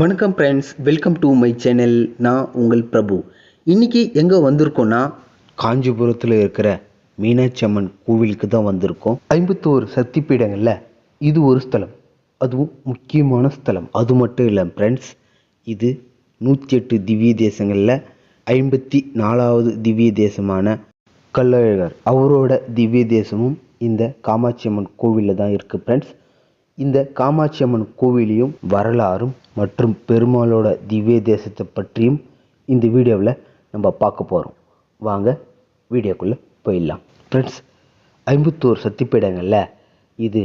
வணக்கம் friends welcome to my channel நான் உங்கள் பிரபு. இன்னைக்கு எங்கே வந்திருக்கோன்னா காஞ்சிபுரத்தில் இருக்கிற மீனாட்சி அம்மன் கோவிலுக்கு தான் வந்திருக்கோம். ஐம்பத்தோரு சக்தி பீடங்களில் இது ஒரு ஸ்தலம். அதுவும் முக்கியமான ஸ்தலம். அது மட்டும் இல்லை ஃப்ரெண்ட்ஸ் இது நூற்றி எட்டு திவ்ய தேசங்களில் ஐம்பத்தி நாலாவது திவ்ய தேசமான கல்லழகர் அவரோட திவ்ய தேசமும் இந்த காமாட்சி அம்மன் கோவிலில் தான் இருக்குது ஃப்ரெண்ட்ஸ் இந்த காமாட்சி அம்மன் கோவிலையும் வரலாறும் மற்றும் பெருமாளோட திவ்ய தேசத்தை பற்றியும் இந்த வீடியோவில் நம்ம பார்க்க போகிறோம் வாங்க வீடியோக்குள்ளே போயிடலாம். ஃப்ரெண்ட்ஸ் ஐம்பத்தோரு சத்திப்பீடங்களில் இது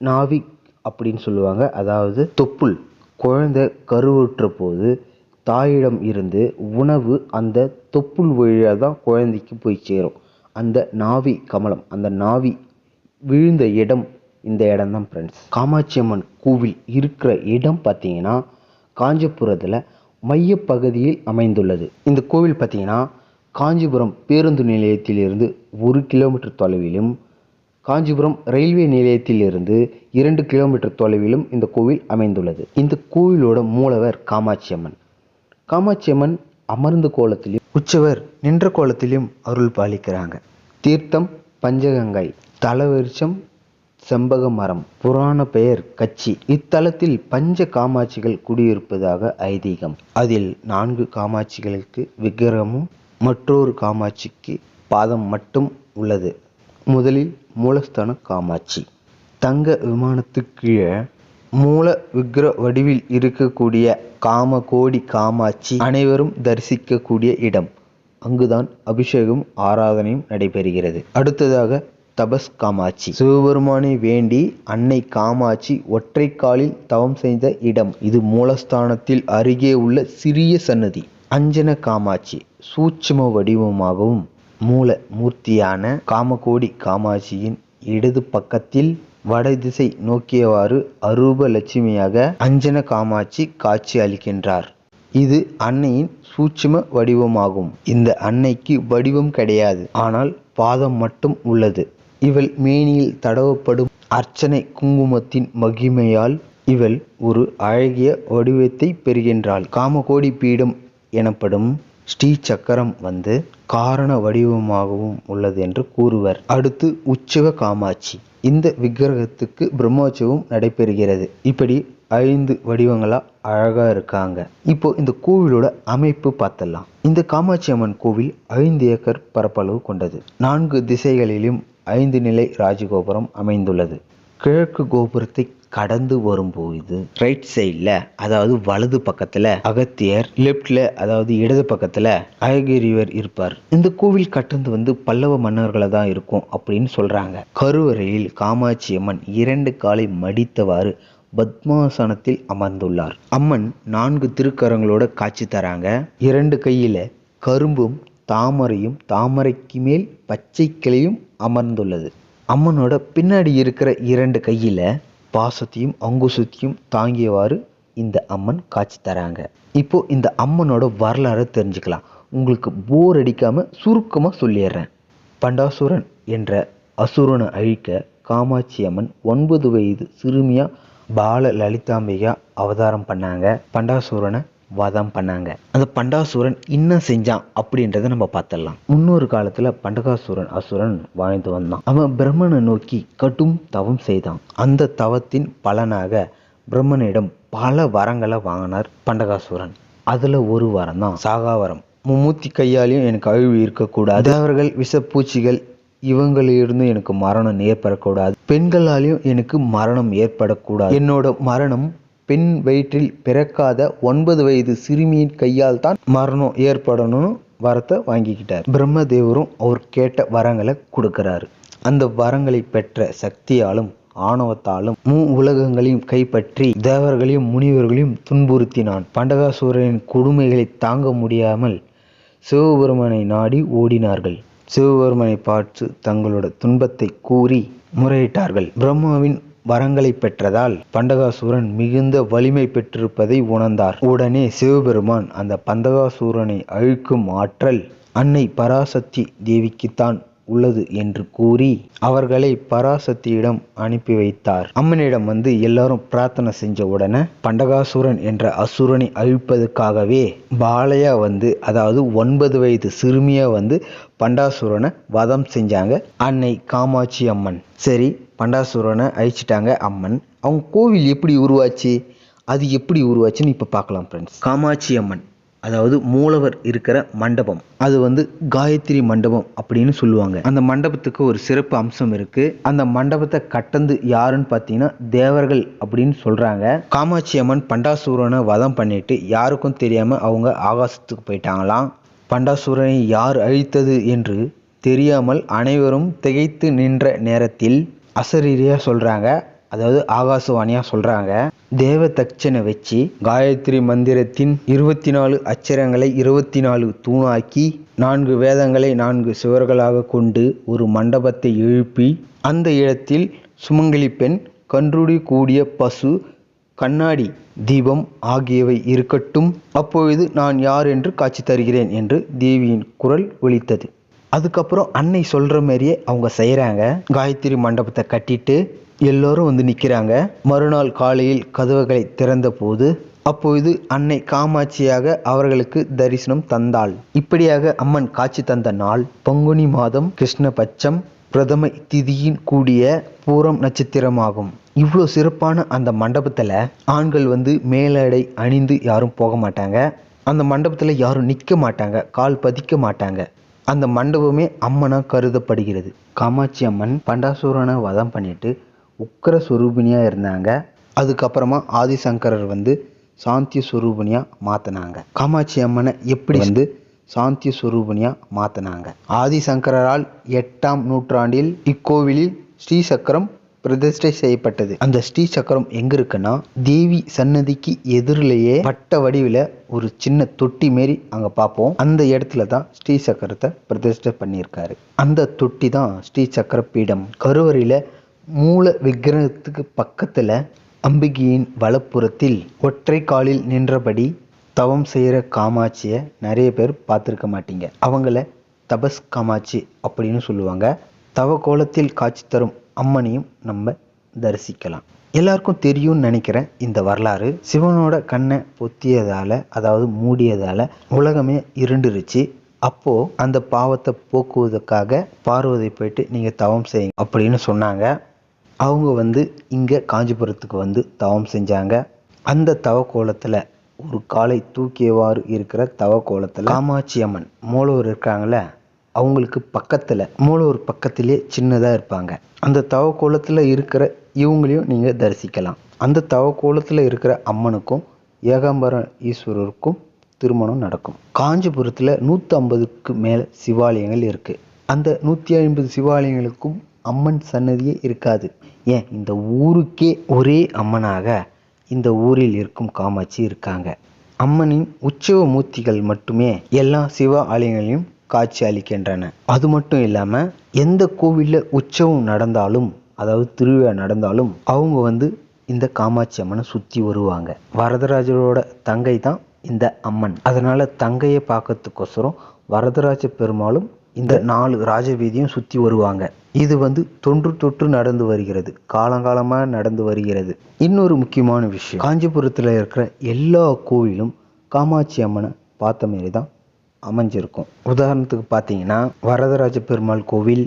நாவி அப்படின்னு சொல்லுவாங்க. அதாவது தொப்புள் குழந்தை கருவுற்ற போது தாயிடம் இருந்து உணவு அந்த தொப்புள் வழியாக தான் குழந்தைக்கு போய் சேரும். அந்த நாவி கமலம் அந்த நாவி விழுந்த இடம் இந்த இடம் தான் ஃப்ரெண்ட்ஸ் காமாட்சி அம்மன் கோவில் இருக்கிற இடம் பார்த்தீங்கன்னா காஞ்சிபுரத்தில் மையப்பகுதியில் அமைந்துள்ளது. இந்த கோவில் பார்த்தீங்கன்னா காஞ்சிபுரம் பேருந்து நிலையத்திலிருந்து ஒரு கிலோமீட்டர் தொலைவிலும் காஞ்சிபுரம் ரயில்வே நிலையத்திலிருந்து இரண்டு கிலோமீட்டர் தொலைவிலும் இந்த கோவில் அமைந்துள்ளது. இந்த கோவிலோட மூலவர் காமாட்சி அம்மன். காமாட்சி அம்மன் அமர்ந்த கோலத்திலும் உச்சவர் நின்ற கோலத்திலும் அருள் பாலிக்கிறாங்க. தீர்த்தம் பஞ்சகங்கை தலவெரிச்சம் செம்பக மரம் புராண பெயர் கச்சி. இத்தலத்தில் பஞ்ச காமாட்சிகள் குடியிருப்பதாக ஐதீகம். அதில் நான்கு காமாட்சிகளுக்கு விக்கிரகமும் மற்றொரு காமாட்சிக்கு பாதம் மட்டும் உள்ளது. முதலில் மூலஸ்தான காமாட்சி. தங்க விமானத்துக்கு கீழே மூல விக்கிர வடிவில் இருக்கக்கூடிய காம கோடி காமாட்சி அனைவரும் தரிசிக்கக்கூடிய இடம். அங்குதான் அபிஷேகம் ஆராதனையும் நடைபெறுகிறது. அடுத்ததாக தபஸ் காமாட்சி. சிவபெருமானை வேண்டி அன்னை காமாட்சி ஒற்றை காலில் தவம் செய்த இடம். இது மூலஸ்தானத்தில் அருகே உள்ள சிறிய சன்னதி. அஞ்சன காமாட்சி. சூட்சும வடிவமாகவும் மூல மூர்த்தியான காமகோடி காமாட்சியின் இடது பக்கத்தில் வடதிசை நோக்கியவாறு அரூப லட்சுமியாக அஞ்சன காமாட்சி காட்சி அளிக்கின்றார். இது அன்னையின் சூட்சும வடிவமாகும். இந்த அன்னைக்கு வடிவம் கிடையாது. ஆனால் பாதம் மட்டும் உள்ளது. இவள் மேனியில் தடவப்படும் அர்ச்சனை குங்குமத்தின் மகிமையால் இவள் ஒரு அழகிய வடிவத்தை பெறுகின்றாள். காமகோடி பீடம் எனப்படும் ஸ்ரீ சக்கரம் வந்து காரண வடிவமாகவும் உள்ளது என்று கூறுவர். அடுத்து உற்சவ காமாட்சி. இந்த விக்கிரகத்துக்கு பிரம்மோற்சவம் நடைபெறுகிறது. இப்படி ஐந்து வடிவங்களா அழகா இருக்காங்க. இப்போ இந்த கோவிலோட அமைப்பு பார்த்தலாம் இந்த காமாட்சி அம்மன் கோவில் ஐந்து ஏக்கர் பரப்பளவு கொண்டது. நான்கு திசைகளிலும் ஐந்து நிலை ராஜகோபுரம் அமைந்துள்ளது. கிழக்கு கோபுரத்தை கடந்து வரும்போது ரைட் சைடில் அதாவது வலது பக்கத்தில் அகத்தியர் லெஃப்டில் அதாவது இடது பக்கத்தில் அழகிரிவர் இருப்பார். இந்த கோவில் கட்டுந்து வந்து பல்லவ மன்னர்களை தான் இருக்கும் அப்படின்னு சொல்கிறாங்க கருவறையில் காமாட்சி அம்மன் இரண்டு காலை மடித்தவாறு பத்மாசனத்தில் அமர்ந்துள்ளார். அம்மன் நான்கு திருக்கரங்களோட காட்சி தராங்க. இரண்டு கையில் கரும்பும் தாமரையும் தாமரைக்கு மேல் பச்சை கிளையும் அமர்ந்துள்ளது. அம்மனோட பின்னாடி இருக்கிற இரண்டு கையில பாசத்தையும் அங்குசத்தையும் தாங்கியவாறு இந்த அம்மன் காட்சி தராங்க. இப்போ இந்த அம்மனோட வரலாறை தெரிஞ்சுக்கலாம். உங்களுக்கு போர் அடிக்காம சுருக்கமாக சொல்லிடுறேன். பண்டாசுரன் என்ற அசுரனை அழிக்க காமாட்சி அம்மன் ஒன்பது வயது சிறுமியா பால லலிதாம்பிகா அவதாரம் பண்ணாங்க. பண்டாசுரனை வதம் பண்ணாங்க. அந்த பண்டாசுரன் என்ன செஞ்சான் அப்படின்றத நம்ம பார்த்துடலாம். முன்னொரு காலத்துல பண்டகாசுரன் அசுரன் வாழ்ந்து வந்தான். அவன் பிரம்மனை நோக்கி கடும் தவம் செய்தான். அந்த தவத்தின் பலனாக பிரம்மனிடம் பல வரங்களை வாங்கினார் பண்டகாசுரன். அதுல ஒரு வரம் தான் சாகாவரம் மும்மூத்தி கையாலையும் எனக்கு அழிவு இருக்கக்கூடாது. அவர்கள் விஷப்பூச்சிகள் இவங்களிலிருந்து எனக்கு மரணம் ஏற்படக்கூடாது. பெண்களாலையும் எனக்கு மரணம் ஏற்படக்கூடாது. என்னோட மரணம் பெண் வயிற்றில் பிறக்காத ஒன்பது வயது சிறுமியின் கையால் தான் மரணம் ஏற்படணும்னு வரத்தை வாங்கிக்கிட்டார். பிரம்மதேவரும் அவர் கேட்ட வரங்களை கொடுக்கிறாரு. அந்த வரங்களை பெற்ற சக்தியாலும் ஆணவத்தாலும் மூ உலகங்களையும் கைப்பற்றி தேவர்களையும் முனிவர்களையும் துன்புறுத்தினான். பண்டகாசூரனின் கொடுமைகளை தாங்க முடியாமல் சிவபெருமனை நாடி ஓடினார்கள். சிவபெருமனை பார்த்து தங்களோட துன்பத்தை கூறி முறையிட்டார்கள். பிரம்மாவின் வரங்களை பெற்றதால் பண்டகாசூரன் மிகுந்த வலிமை பெற்றிருப்பதை உணர்ந்தார். உடனே சிவபெருமான் அந்த பந்தகாசூரனை அழிக்கும் ஆற்றல் அன்னை பராசக்தி தேவிக்குத்தான் உள்ளது என்று கூறி அவர்களை பராசக்தியிடம் அனுப்பி வைத்தார். அம்மனிடம் வந்து எல்லாரும் பிரார்த்தனை செஞ்ச உடனே பண்டகாசுரன் என்ற அசுரனை அழிப்பதற்காகவே பாலையா வந்து அதாவது ஒன்பது வயது சிறுமியா வந்து பண்டாசுரனை வதம் செஞ்சாங்க அன்னை காமாட்சி அம்மன். சரி பண்டாசுரனை அழிச்சிட்டாங்க அம்மன். அவங்க கோவில் எப்படி உருவாச்சு? அது எப்படி உருவாச்சுன்னு இப்போ பார்க்கலாம் ஃப்ரெண்ட்ஸ் காமாட்சி அம்மன் அதாவது மூலவர் இருக்கிற மண்டபம். அது வந்து காயத்ரி மண்டபம் அப்படின்னு சொல்லுவாங்க. அந்த மண்டபத்துக்கு ஒரு சிறப்பு அம்சம் இருக்கு. அந்த மண்டபத்தை கட்டந்து யாருன்னு பார்த்தீங்கன்னா தேவர்கள் அப்படின்னு சொல்றாங்க. காமாட்சி அம்மன் பண்டாசூரனை வதம் பண்ணிட்டு யாருக்கும் தெரியாம அவங்க ஆகாசத்துக்கு போயிட்டாங்களாம். பண்டாசூரனை யார் அழித்தது என்று தெரியாமல் அனைவரும் திகைத்து நின்ற நேரத்தில் அசரீரியாக சொல்கிறாங்க அதாவது ஆகாசவாணியாக சொல்கிறாங்க தேவ தட்சனை வச்சு காயத்ரி மந்திரத்தின் இருபத்தி நாலு அச்சரங்களை இருபத்தி நாலு தூணாக்கி நான்கு வேதங்களை நான்கு சுவர்களாக கொண்டு ஒரு மண்டபத்தை எழுப்பி அந்த இடத்தில் சுமங்கலி பெண் கன்றுடி கூடிய பசு கண்ணாடி தீபம் ஆகியவை இருக்கட்டும். அப்பொழுது நான் யார் என்று காட்சி தருகிறேன் என்று தேவியின் குரல் ஒலித்தது அதுக்கப்புறம் அன்னை சொல்கிற மாதிரியே அவங்க செய்கிறாங்க காயத்ரி மண்டபத்தை கட்டிட்டு எல்லோரும் வந்து நிற்கிறாங்க மறுநாள் காலையில் கதவுகளை திறந்த போது அப்பொழுது அன்னை காமாட்சியாக அவர்களுக்கு தரிசனம் தந்தாள். இப்படியாக அம்மன் காட்சி தந்த நாள் பங்குனி மாதம் கிருஷ்ணபட்சம் பிரதம திதியின் கூடிய பூரம் நட்சத்திரமாகும். இவ்வளோ சிறப்பான அந்த மண்டபத்தில் ஆண்கள் வந்து மேலடை அணிந்து யாரும் போக மாட்டாங்க. அந்த மண்டபத்தில் யாரும் நிற்க மாட்டாங்க கால் பதிக்க மாட்டாங்க. அந்த மண்டபமே அம்மனாக கருதப்படுகிறது. காமாட்சி அம்மன் பண்டாசூரனை வதம் பண்ணிட்டு உக்கர சுரூபிணியாக இருந்தாங்க. அதுக்கப்புறமா ஆதிசங்கரர் வந்து சாந்தி சுரூபிணியாக மாற்றினாங்க காமாட்சி அம்மனை எப்படி வந்து சாந்தி சுரூபிணியாக மாற்றினாங்க ஆதிசங்கரால் எட்டாம் நூற்றாண்டில் இக்கோவிலில் ஸ்ரீசக்கரம் பிரதிஷ்டை செய்யப்பட்டது. அந்த ஸ்ரீ சக்கரம் எங்க இருக்குன்னா தேவி சன்னதிக்கு எதிரிலேயே வட்ட வடிவில் ஒரு சின்ன தொட்டி மாரி அங்க பார்ப்போம் அந்த இடத்துல தான் ஸ்ரீ சக்கரத்தை பிரதிஷ்டை பண்ணியிருக்காரு. அந்த தொட்டி தான் ஸ்ரீ சக்கர பீடம் கருவறையில மூல விக்கிரகத்துக்கு பக்கத்துல அம்பிகையின் வலப்புறத்தில் ஒற்றை காலில் நின்றபடி தவம் செய்கிற காமாட்சியை நிறைய பேர் பார்த்துருக்க மாட்டீங்க. அவங்கள தபஸ் காமாட்சி அப்படின்னு சொல்லுவாங்க. தவ கோலத்தில் காட்சி தரும் அம்மனையும் நம்ம தரிசிக்கலாம். எல்லாருக்கும் தெரியும்னு நினைக்கிறேன் இந்த வரலாறு. சிவனோட கண்ணை பொத்தியதால் அதாவது மூடியதால் உலகமே இருண்டுருச்சு. அப்போது அந்த பாவத்தை போக்குவதற்காக பார்வதி போயிட்டு நீங்கள் தவம் செய்யுங்க அப்படின்னு சொன்னாங்க. அவங்க வந்து இங்கே காஞ்சிபுரத்துக்கு வந்து தவம் செஞ்சாங்க. அந்த தவ கோலத்தில் ஒரு காலை தூக்கியவாறு இருக்கிற தவ கோலத்தில் காமாட்சி அம்மன் மூலவர் இருக்காங்களே அவங்களுக்கு பக்கத்தில் மூலவர் பக்கத்திலே சின்னதாக இருப்பாங்க. அந்த தவ கோலத்தில் இருக்கிற இவங்களையும் நீங்கள் தரிசிக்கலாம். அந்த தவ கோலத்தில் இருக்கிற அம்மனுக்கும் ஏகாம்பர ஈஸ்வரருக்கும் திருமணம் நடக்கும். காஞ்சிபுரத்தில் நூற்றி ஐம்பதுக்கு மேலே சிவாலயங்கள் இருக்குது அந்த நூற்றி ஐம்பது சிவாலயங்களுக்கும் அம்மன் சன்னதியே இருக்காது. ஏன்? இந்த ஊருக்கே ஒரே அம்மனாக இந்த ஊரில் இருக்கும் காமாட்சி இருக்காங்க. அம்மனின் உற்சவ மூர்த்திகள் மட்டுமே எல்லா சிவ ஆலயங்களையும் காட்சி அளிக்கின்றன. அது மட்டும் இல்லாமல் எந்த கோவிலில் உற்சவம் நடந்தாலும் அதாவது திருவிழா நடந்தாலும் அவங்க வந்து இந்த காமாட்சி அம்மனை சுற்றி வருவாங்க. வரதராஜரோட தங்கை தான் இந்த அம்மன். அதனால் தங்கையை பார்க்கறதுக்கோசரம் வரதராஜ பெருமாளும் இந்த நாலு ராஜவீதியும் சுற்றி வருவாங்க. இது வந்து தொன்று தொற்று நடந்து வருகிறது. காலங்காலமாக நடந்து வருகிறது. இன்னொரு முக்கியமான விஷயம். காஞ்சிபுரத்தில் இருக்கிற எல்லா கோவிலும் காமாட்சி அம்மனை பார்த்த மாரி தான் அமைஞ்சிருக்கும். உதாரணத்துக்கு பார்த்தீங்கன்னா வரதராஜ பெருமாள் கோவில்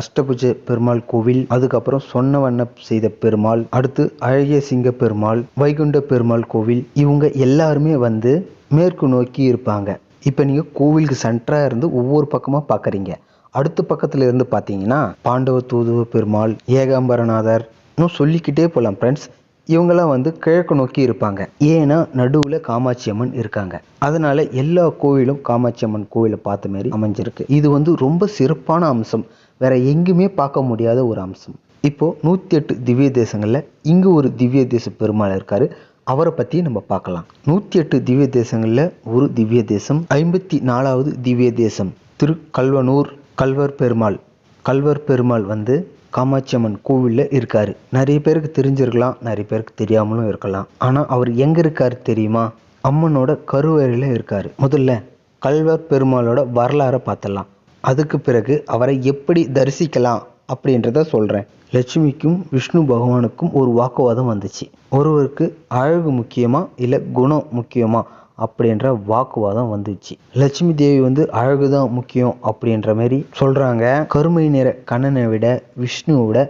அஷ்டபுஜ பெருமாள் கோவில் அதுக்கப்புறம் சொன்ன வண்ண செய்த பெருமாள் அடுத்து அழகிய சிங்க பெருமாள் வைகுண்ட பெருமாள் கோவில் இவங்க எல்லாருமே வந்து மேற்கு நோக்கி இருப்பாங்க. இப்போ நீங்கள் கோவிலுக்கு சென்டராக இருந்து ஒவ்வொரு பக்கமாக பார்க்குறீங்க அடுத்த பக்கத்தில் இருந்து பார்த்தீங்கன்னா பாண்டவ தூதுவ பெருமாள் ஏகாம்பரநாதர் இன்னும் சொல்லிக்கிட்டே போகலாம் ஃப்ரெண்ட்ஸ் இவங்கெல்லாம் வந்து கிழக்கு நோக்கி இருப்பாங்க. ஏன்னா நடுவில் காமாட்சி அம்மன் இருக்காங்க. அதனால எல்லா கோயிலும் காமாட்சி அம்மன் கோயிலை பார்த்த மாதிரி அமைஞ்சிருக்கு. இது வந்து ரொம்ப சிறப்பான அம்சம். வேற எங்குமே பார்க்க முடியாத ஒரு அம்சம். இப்போ நூற்றி எட்டு திவ்ய தேசங்களில் இங்கே ஒரு திவ்ய தேச பெருமாள் இருக்காரு. அவரை பற்றி நம்ம பார்க்கலாம். நூற்றி எட்டு திவ்ய தேசங்களில் ஒரு திவ்ய தேசம் ஐம்பத்தி நாலாவது திவ்ய தேசம். திரு கல்வனூர் கல்வர் பெருமாள். கல்வர் பெருமாள் வந்து காமாட்சி அம்மன் கோவிலில் இருக்காரு. நிறைய பேருக்கு தெரிஞ்சிருக்கலாம் நிறைய பேருக்கு தெரியாமலும் இருக்கலாம். ஆனால் அவர் எங்கே இருக்காரு தெரியுமா? அம்மனோட கருவறையில் இருக்கார். முதல்ல கல்வர் பெருமாளோட வரலாறை பார்த்தலாம் அதுக்கு பிறகு அவரை எப்படி தரிசிக்கலாம் அப்படின்றத சொல்கிறேன் லட்சுமிக்கும் விஷ்ணு பகவானுக்கும் ஒரு வாக்குவாதம் வந்துச்சு. ஒருவருக்கு அழகு முக்கியமா இல்லை குணம் முக்கியமா? அப்படின்ற வாக்குவாதம் வந்துச்சு. லட்சுமி தேவி வந்து அழகு தான் முக்கியம் அப்படின்ற மாதிரி சொல்கிறாங்க கருமை நிற கண்ணனை விட விஷ்ணுவோட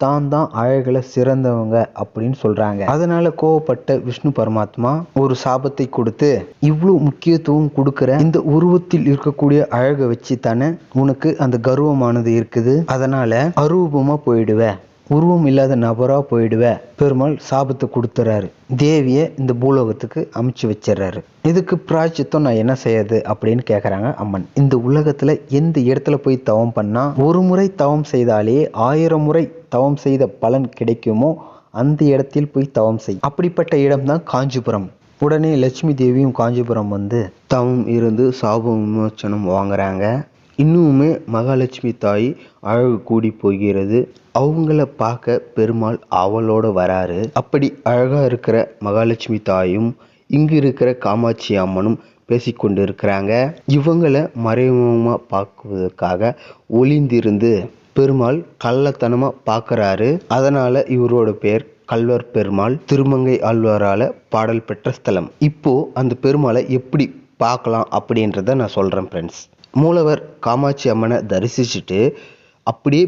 தான் தான் அழகில் சிறந்தவங்க அப்படின்னு சொல்கிறாங்க அதனால கோவப்பட்ட விஷ்ணு பரமாத்மா ஒரு சாபத்தை கொடுத்து இவ்வளோ முக்கியத்துவம் கொடுக்குற இந்த உருவத்தில் இருக்கக்கூடிய அழகை வச்சு தானே உனக்கு அந்த கர்வமானது இருக்குது. அதனால அரூபமாக போயிடுவேன் உருவம் இல்லாத நபராக போயிடுவ. பெருமாள் சாபத்தை கொடுத்துறாரு. தேவியை இந்த பூலோகத்துக்கு அமைச்சு வச்சிடுறாரு. இதுக்கு பிராய்ச்சித்தம் நான் என்ன செய்யறது அப்படின்னு கேட்குறாங்க அம்மன். இந்த உலகத்தில் எந்த இடத்துல போய் தவம் பண்ணால் ஒரு முறை தவம் செய்தாலே ஆயிரம் முறை தவம் செய்த பலன் கிடைக்குமோ அந்த இடத்தில் போய் தவம் செய். அப்படிப்பட்ட இடம்தான் காஞ்சிபுரம். உடனே லட்சுமி தேவியும் காஞ்சிபுரம் வந்து தவம் இருந்து சாப விமோச்சனம் வாங்குறாங்க. இன்னுமே மகாலட்சுமி தாய் அழகு கூடி போகிறது. அவங்கள பார்க்க பெருமாள் அவளோட வராரு. அப்படி அழகாக இருக்கிற மகாலட்சுமி தாயும் இங்கு இருக்கிற காமாட்சி அம்மனும் பேசிக்கொண்டு இருக்கிறாங்க இவங்களை மறைமுகமாக பார்க்குவதற்காக ஒளிந்திருந்து பெருமாள் கள்ளத்தனமாக பார்க்கறாரு. அதனால் இவரோட பேர் கல்வர் பெருமாள். திருமங்கை ஆழ்வாரால் பாடல் பெற்ற ஸ்தலம். இப்போது அந்த பெருமாளை எப்படி பார்க்கலாம் அப்படின்றத நான் சொல்கிறேன் ஃப்ரெண்ட்ஸ் மூலவர் காமாட்சி அம்மனை தரிசிச்சுட்டு அப்படியே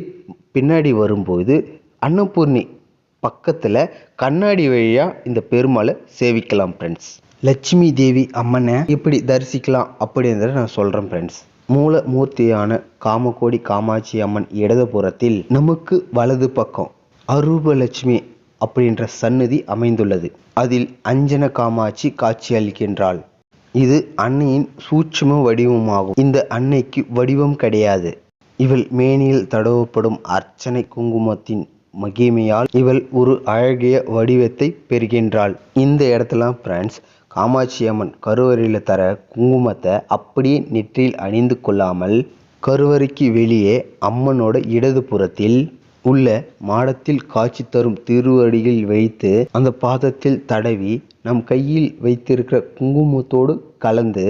பின்னாடி வரும்போது அன்னபூர்ணி பக்கத்தில் கண்ணாடி வழியாக இந்த பெருமாளை சேவிக்கலாம் ஃப்ரெண்ட்ஸ் லட்சுமி தேவி அம்மனை எப்படி தரிசிக்கலாம் அப்படின்றத நான் சொல்கிறேன் ஃப்ரெண்ட்ஸ் மூல மூர்த்தியான காமகோடி காமாட்சி அம்மன் இடதுபுறத்தில் நமக்கு வலது பக்கம் அரூபலட்சுமி அப்படின்ற சன்னதி அமைந்துள்ளது. அதில் அஞ்சன காமாட்சி காட்சியளிக்கின்றாள் இது அன்னையின் சூட்சும வடிவமாகும். இந்த அன்னைக்கு வடிவம் கிடையாது. இவள் மேனியில் தடவப்படும் அர்ச்சனை குங்குமத்தின் மகிமையால் இவள் ஒரு அழகிய வடிவத்தை பெறுகின்றாள். இந்த இடத்துல ஃப்ரெண்ட்ஸ் காமாட்சி அம்மன் கருவறையில் தர குங்குமத்தை அப்படியே நெற்றியில் அணிந்து கொள்ளாமல் கருவறைக்கு வெளியே அம்மனோட இடது புறத்தில் உள்ள மாடத்தில் காட்சி தரும் திருவடியில் வைத்து அந்த பாதத்தில் தடவி நம் கையில் வைத்திருக்கிற குங்குமத்தோடு கலந்து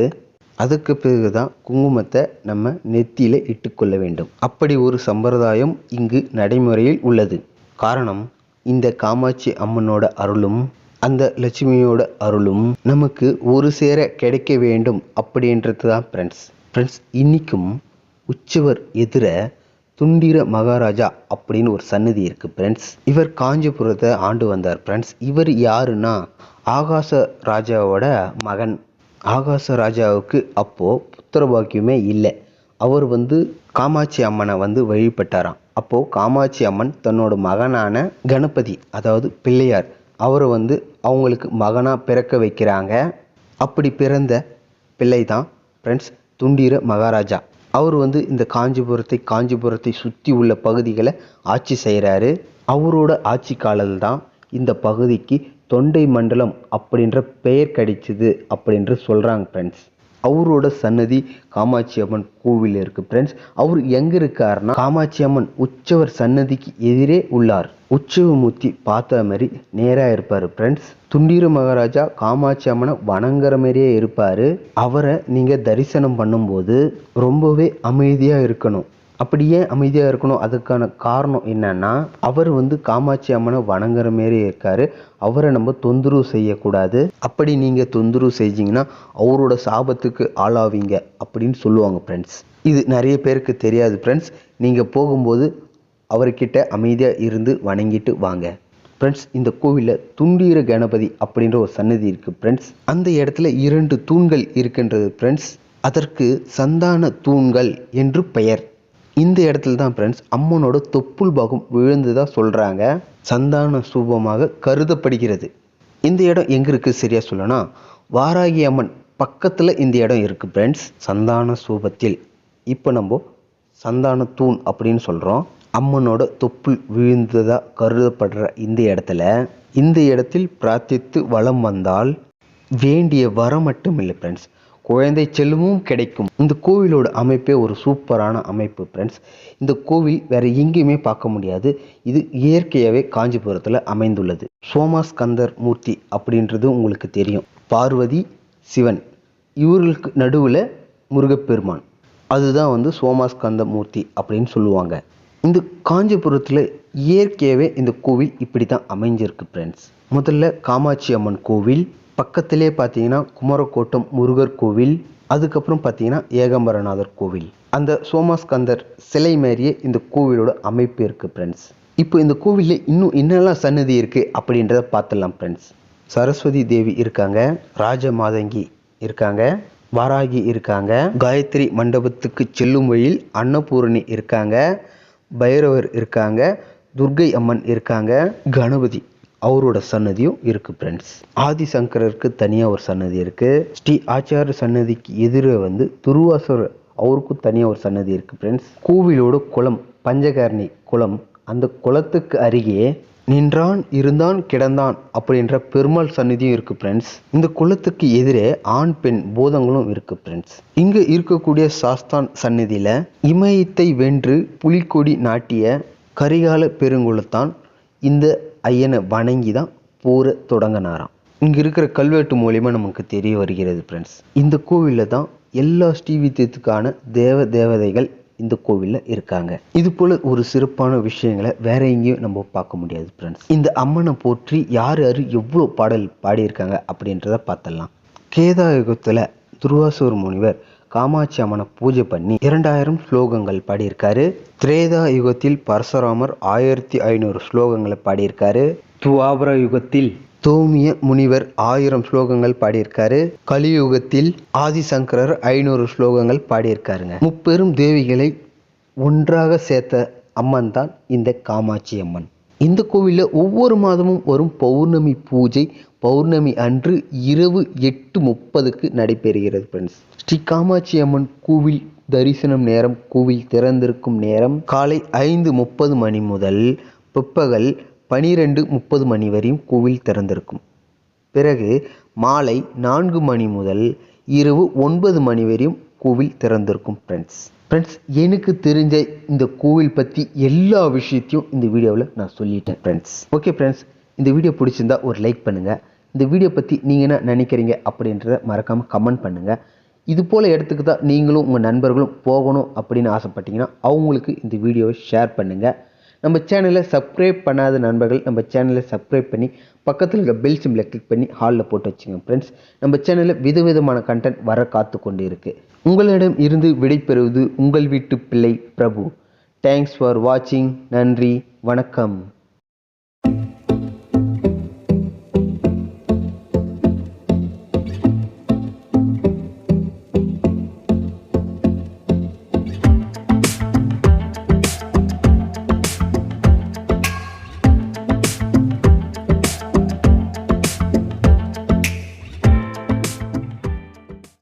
அதுக்கு பிறகுதான் குங்குமத்தை நம்ம நெத்தியில இட்டுக்கொள்ள வேண்டும். அப்படி ஒரு சம்பிரதாயம் இங்கு நடைமுறையில் உள்ளது. காரணம் இந்த காமாட்சி அம்மனோட அருளும் அந்த லட்சுமியோட அருளும் நமக்கு ஒரு சேர கிடைக்க வேண்டும் அப்படின்றது தான் ஃப்ரெண்ட்ஸ் ஃப்ரெண்ட்ஸ் இன்னைக்கும் உச்சவர் எதிர துண்டிர மகாராஜா அப்படின்னு ஒரு சன்னதி இருக்கு ஃப்ரெண்ட்ஸ் இவர் காஞ்சிபுரத்தை ஆண்டு வந்தார் ஃப்ரெண்ட்ஸ் இவர் யாருன்னா ஆகாச ராஜாவோட மகன். ஆகாச ராஜாவுக்கு அப்போது புத்திர பாக்கியமே இல்லை. அவர் வந்து காமாட்சி அம்மனை வந்து வழிபட்டாராம். அப்போது காமாட்சி அம்மன் தன்னோட மகனான கணபதி அதாவது பிள்ளையார் அவரை வந்து அவங்களுக்கு மகனாக பிறக்க வைக்கிறாங்க. அப்படி பிறந்த பிள்ளை தான் ஃப்ரெண்ட்ஸ் துண்டீர மகாராஜா. அவர் வந்து இந்த காஞ்சிபுரத்தை காஞ்சிபுரத்தை சுற்றி உள்ள பகுதிகளை ஆட்சி செய்கிறாரு அவரோட ஆட்சி காலத்தில் தான் இந்த பகுதிக்கு தொண்டை மண்டலம் அப்படின்ற பெயர் கிடைச்சிது அப்படின்று சொல்கிறாங்க ஃப்ரெண்ட்ஸ் அவரோட சன்னதி காமாட்சி அம்மன் கோவில் இருக்குது ஃப்ரெண்ட்ஸ் அவர் எங்கே இருக்காருன்னா காமாட்சி அம்மன் உற்சவர் சன்னதிக்கு எதிரே உள்ளார். உற்சவமூர்த்தி பார்த்த மாதிரி நேராக இருப்பார் ஃப்ரெண்ட்ஸ் துண்டீர மகாராஜா காமாட்சி அம்மனை வணங்குற மாதிரியே இருப்பார். அவரை நீங்கள் தரிசனம் பண்ணும்போது ரொம்பவே அமைதியாக இருக்கணும். அப்படி ஏன் அமைதியாக இருக்கணும்? அதுக்கான காரணம் என்னன்னா அவர் வந்து காமாட்சி அம்மனை வணங்குற மாரி இருக்காரு. அவரை நம்ம தொந்தரவு செய்யக்கூடாது. அப்படி நீங்கள் தொந்தரவு செஞ்சீங்கன்னா அவரோட சாபத்துக்கு ஆளாவீங்க அப்படின்னு சொல்லுவாங்க ஃப்ரெண்ட்ஸ் இது நிறைய பேருக்கு தெரியாது ஃப்ரெண்ட்ஸ் நீங்கள் போகும்போது அவர்கிட்ட அமைதியாக இருந்து வணங்கிட்டு வாங்க. ஃப்ரெண்ட்ஸ் இந்த கோவிலில் துண்டீர கணபதி அப்படின்ற ஒரு சன்னதி இருக்குது ஃப்ரெண்ட்ஸ் அந்த இடத்துல இரண்டு தூண்கள் இருக்கின்றது. ஃப்ரெண்ட்ஸ் அதற்கு சந்தான தூண்கள் என்று பெயர். இந்த இடத்துல தான் ஃப்ரெண்ட்ஸ் அம்மனோட தொப்புள் பாகம் விழுந்ததாக சொல்கிறாங்க சந்தான சூபமாக கருதப்படுகிறது. இந்த இடம் எங்கே இருக்குது சரியாக சொல்லனா வாராகி அம்மன் பக்கத்தில் இந்த இடம் இருக்குது ஃப்ரெண்ட்ஸ் சந்தான சூபத்தில். இப்போ நம்ம சந்தான தூண் அப்படின்னு சொல்கிறோம் அம்மனோட தொப்புள் விழுந்ததாக கருதப்படுற இந்த இடத்துல இந்த இடத்தில் பிரார்த்தித்து வலம் வந்தால் வேண்டிய வரம் மட்டும் இல்லை ஃப்ரெண்ட்ஸ் குழந்தை செல்வமும் கிடைக்கும். இந்த கோவிலோட அமைப்பே ஒரு சூப்பரான அமைப்பு ஃப்ரெண்ட்ஸ் இந்த கோவில் வேற எங்கேயுமே பார்க்க முடியாது. இது இயற்கையாகவே காஞ்சிபுரத்தில் அமைந்துள்ளது. சோமாஸ்கந்தர் மூர்த்தி அப்படின்றது உங்களுக்கு தெரியும். பார்வதி சிவன். இவர்களுக்கு நடுவில் முருகப்பெருமான். அதுதான் வந்து சோமாஸ்கந்த மூர்த்தி அப்படின்னு சொல்லுவாங்க. இந்த காஞ்சிபுரத்தில் இயற்கையாகவே இந்த கோவில் இப்படி தான் அமைஞ்சிருக்கு ஃப்ரெண்ட்ஸ் முதல்ல காமாட்சி அம்மன் கோவில் பக்கத்திலே பார்த்தீங்கன்னா குமரக்கோட்டம் முருகர் கோவில் அதுக்கப்புறம் பார்த்தீங்கன்னா ஏகம்பரநாதர் கோவில். அந்த சோமாஸ்கந்தர் சிலை மாதிரியே இந்த கோவிலோட அமைப்பு இருக்குது ஃப்ரெண்ட்ஸ் இப்போ இந்த கோவிலில் இன்னும் என்னெல்லாம் சன்னதி இருக்குது அப்படின்றத பார்த்துடலாம் ஃப்ரெண்ட்ஸ் சரஸ்வதி தேவி இருக்காங்க ராஜ மாதங்கி இருக்காங்க வாராகி இருக்காங்க காயத்ரி மண்டபத்துக்கு செல்லும் வழியில் அன்னபூரணி இருக்காங்க பைரவர் இருக்காங்க துர்கை அம்மன் இருக்காங்க கணபதி அவரோட சன்னதியும் இருக்குது ஃப்ரெண்ட்ஸ் ஆதிசங்கரருக்கு தனியாக ஒரு சன்னதி இருக்குது ஸ்ரீ ஆச்சார சன்னதிக்கு எதிரே வந்து துருவாசர் அவருக்கும் தனியாக ஒரு சன்னதி இருக்குது ஃப்ரெண்ட்ஸ் கோவிலோட குளம் பஞ்சகர்ணி குளம் அந்த குளத்துக்கு அருகே நின்றான் இருந்தான் கிடந்தான் அப்படின்ற பெருமாள் சந்நிதியும் இருக்குது ஃப்ரெண்ட்ஸ் இந்த குளத்துக்கு எதிரே ஆண் பெண் பூதங்களும் இருக்குது ஃப்ரெண்ட்ஸ் இங்கே இருக்கக்கூடிய சாஸ்தான் சந்நிதியில் இமயத்தை வென்று புலிக்கொடி நாட்டிய கரிகால பெருங்குளத்தான் இந்த ஐயனை வணங்கி தான் போரை தொடங்கினாராம். இங்கே இருக்கிற கல்வெட்டு மூலியமாக நமக்கு தெரிய வருகிறது ஃப்ரெண்ட்ஸ் இந்த கோவிலில் தான் எல்லா ஸ்ரீவித்தியத்துக்கான தேவ தேவதைகள் இந்த கோவிலில் இருக்காங்க. இது போல் ஒரு சிறப்பான விஷயங்களை வேற எங்கேயும் நம்ம பார்க்க முடியாது ஃப்ரெண்ட்ஸ் இந்த அம்மனை போற்றி யார் யார் எவ்வளோ பாடல் பாடியிருக்காங்க அப்படின்றத பார்த்தலாம். கேதாயுகத்தில் துருவாசூர் முனிவர் காமாட்சி அம்மனை பூஜை பண்ணி இரண்டாயிரம் ஸ்லோகங்கள் பாடியிருக்காரு. திரேதா யுகத்தில் பரசுராமர் ஆயிரத்தி ஐநூறு ஸ்லோகங்களை பாடியிருக்காரு. துவாபர யுகத்தில் தோமிய முனிவர் ஆயிரம் ஸ்லோகங்கள் பாடியிருக்காரு. கலியுகத்தில் ஆதிசங்கரர் ஐநூறு ஸ்லோகங்கள் பாடியிருக்காருங்க. முப்பெரும் தேவிகளை ஒன்றாக சேர்த்த அம்மன் தான் இந்த காமாட்சி அம்மன். இந்த கோவிலில் ஒவ்வொரு மாதமும் வரும் பௌர்ணமி பூஜை பௌர்ணமி அன்று இரவு எட்டு முப்பதுக்கு நடைபெறுகிறது ஃப்ரெண்ட்ஸ் ஸ்ரீ காமாட்சி அம்மன் கோவில் தரிசனம் நேரம் கோவில் திறந்திருக்கும் நேரம் காலை ஐந்து முப்பது மணி முதல் பிற்பகல் பனிரெண்டு முப்பது மணி வரையும் கோவில் திறந்திருக்கும். பிறகு மாலை நான்கு மணி முதல் இரவு ஒன்பது மணி வரையும் கோவில் திறந்திருக்கும் ஃப்ரெண்ட்ஸ் ஃப்ரெண்ட்ஸ் எனக்கு தெரிஞ்ச இந்த கோவில் பற்றி எல்லா விஷயத்தையும் இந்த வீடியோவில் நான் சொல்லிட்டேன் ஃப்ரெண்ட்ஸ் ஓகே ஃப்ரெண்ட்ஸ் இந்த வீடியோ பிடிச்சிருந்தா ஒரு லைக் பண்ணுங்கள் இந்த வீடியோ பற்றி நீங்கள் என்ன நினைக்கிறீங்க அப்படின்றத மறக்காமல் கமெண்ட் பண்ணுங்கள் இது போல் இடத்துக்கு தான் நீங்களும் உங்கள் நண்பர்களும் போகணும் அப்படின்னு ஆசைப்பட்டீங்கன்னா அவங்களுக்கு இந்த வீடியோவை ஷேர் பண்ணுங்கள் நம்ம சேனலை சப்ஸ்கிரைப் பண்ணாத நண்பர்கள் நம்ம சேனலை சப்ஸ்கிரைப் பண்ணி பக்கத்தில் இருக்க பெல் சிம்பிளை கிளிக் பண்ணி ஹாலில் போட்டு வச்சுங்க ஃப்ரெண்ட்ஸ் நம்ம சேனலில் விதவிதமான கண்டென்ட் வர காத்து கொண்டு இருக்குது உங்களிடம் இருந்து விடைபெறுவது உங்கள் வீட்டு பிள்ளை பிரபு. தேங்க்ஸ் ஃபார் வாட்சிங் நன்றி. வணக்கம்.